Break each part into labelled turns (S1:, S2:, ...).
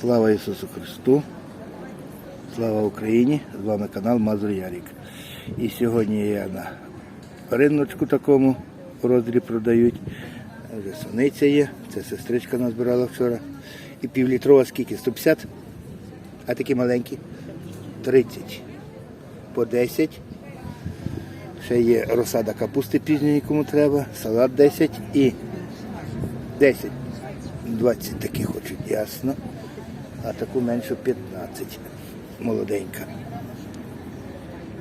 S1: Слава Ісусу Христу! Слава Україні! З вами канал Мазур Ярік. І сьогодні я на риночку такому в роздрі продають. Вже суниця є, це сестричка назбирала вчора. І півлітрова скільки? 150? А такі маленькі? 30. По 10. Ще є розсада капусти пізньої, кому треба, салат 10 і 10. 20 такі хочуть, ясно. А таку меншу 15. Молоденька.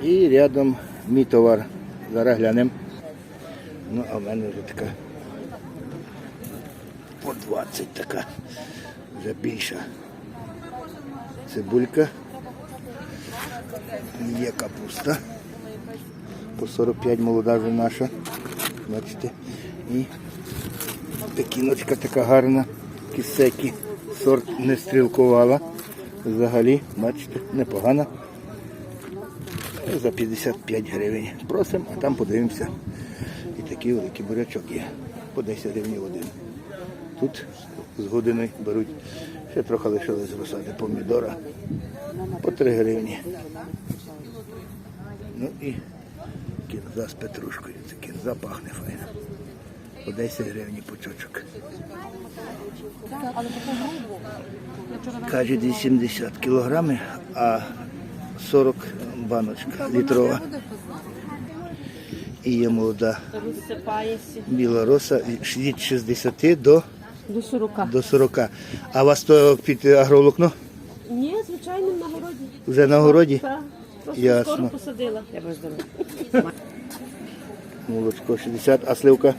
S1: І рядом мій товар. Зараз глянемо. Ну, а в мене вже така по 20 така. Вже більша. Цибулька. Є капуста. По 45 молода вже наша. Бачите. І пекіночка така гарна. Кисекі. Сорт не стрілкувала. Взагалі, бачите, непогана. За 55 гривень. Просимо, а там подивимося. І такий великий бурячок є. По 10 гривень один. Тут з години беруть. Ще трохи лишилось розсади помідора. По 3 гривні. Ну і кінза з петрушкою. Це кінза пахне файно. По 10 гривень пучочок. Каже 80 кілограми, а 40 баночка літрова. І є молода
S2: Розсипаєшся
S1: біла роса від 60 до,
S2: до 40.
S1: до 40. А у вас то під агроволокно?
S2: Ні, звичайно, на городі.
S1: Вже на городі?
S2: Так. Просто
S1: Ясно.
S2: скоро посадила. Я без.
S1: Молочко 60, а сливка?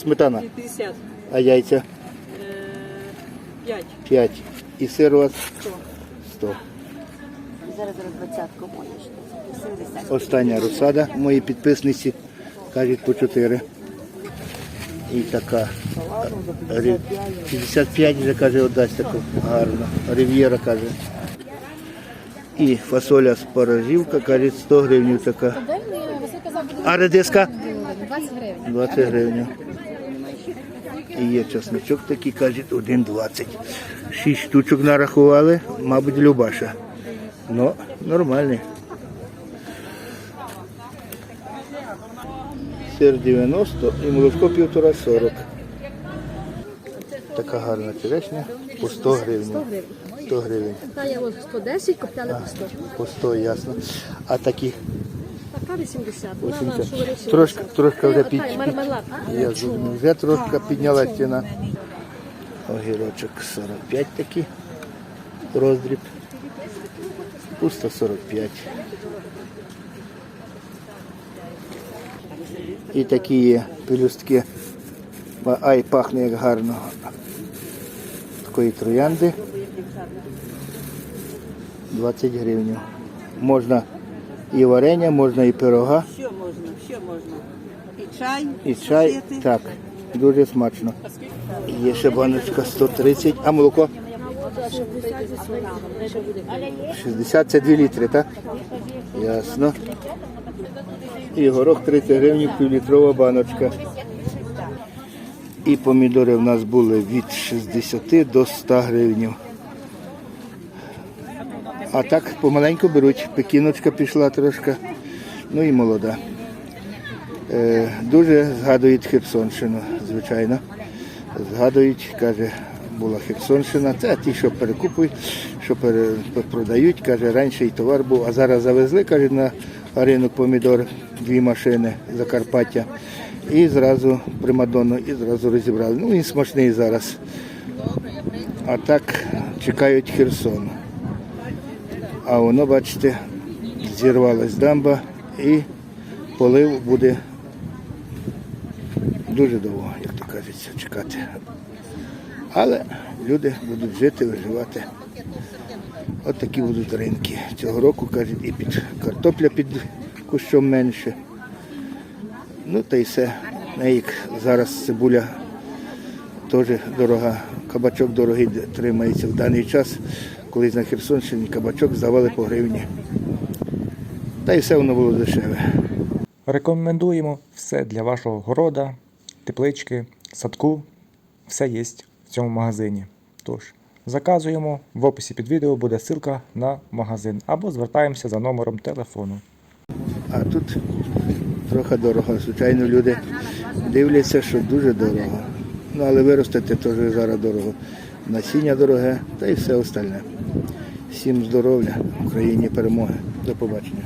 S1: Сметана?
S2: 50.
S1: А яйця
S2: 5.
S1: 5. І сир у вас 100.
S3: Зараз зараз двадцятку. 70.
S1: Остання розсада, мої підписниці кажуть по 4. І така 55 вже каже, отдасть таку гарно. Рив'єра каже. І фасоля спорожівка, каже, 100 гривень така. А редиска?
S4: 20 гривень.
S1: 20 гривень. І є часничок такий, кажуть, 1,20. Шість штучок нарахували, мабуть, Любаша. Ну, нормальний. Сир 90 і молочко півтора 40. Така гарна черешня по 100 гривень. 100 гривень.
S4: Та ось 110, коптяли по 100.
S1: По 100, ясно. А такі
S4: Така 80.
S1: 80. Трошки, трошки вже під,
S4: Та, мармелад.
S1: Я зрозумів. Вже трошки підняла ціна. Огірочок 45 такий. Роздріб. Пусто 45. І такі є пелюстки. Ай, пахне як гарно. Такої троянди. 20 гривень. Можна і варення, можна і пирога.
S5: Що можна, що можна? І чай,
S1: І чай,
S5: сушити.
S1: так, дуже смачно. Є ще баночка 130, а молоко? 60 це 2 літри, так? Ясно. І горох 30 гривень, півлітрова баночка. І помідори в нас були від 60 до 100 гривень. А так помаленьку беруть. Пекіночка пішла трошки. Ну і молода. Е, Дуже згадують Херсонщину, звичайно. Згадують, каже, була Херсонщина. Це ті, що перекупують, що продають. Каже, раніше і товар був, а зараз завезли, каже, на ринок помідор дві машини Закарпаття. І зразу Примадонну, і зразу розібрали. Ну, він смачний зараз. А так чекають Херсону. А воно, бачите, зірвалась дамба і полив буде дуже довго, як то кажеться, чекати. Але люди будуть жити, виживати. От такі будуть ринки. Цього року, кажуть, і під картопля під кущом менше. Ну та й все. Як зараз цибуля теж дорога. Кабачок дорогий тримається в даний час. Колись на Херсонщині кабачок здавали по гривні. Та й все воно було дешеве.
S6: Рекомендуємо все для вашого города, теплички, садку. Все є в цьому магазині. Тож, Заказуємо. В описі під відео буде ссылка на магазин або звертаємося за номером телефону.
S1: А тут трохи дорого. Звичайно, люди дивляться, що дуже дорого. Ну, але виростити теж зараз дорого. Насіння дороге та й все остальне. Всім здоров'я, Україні перемоги. До побачення.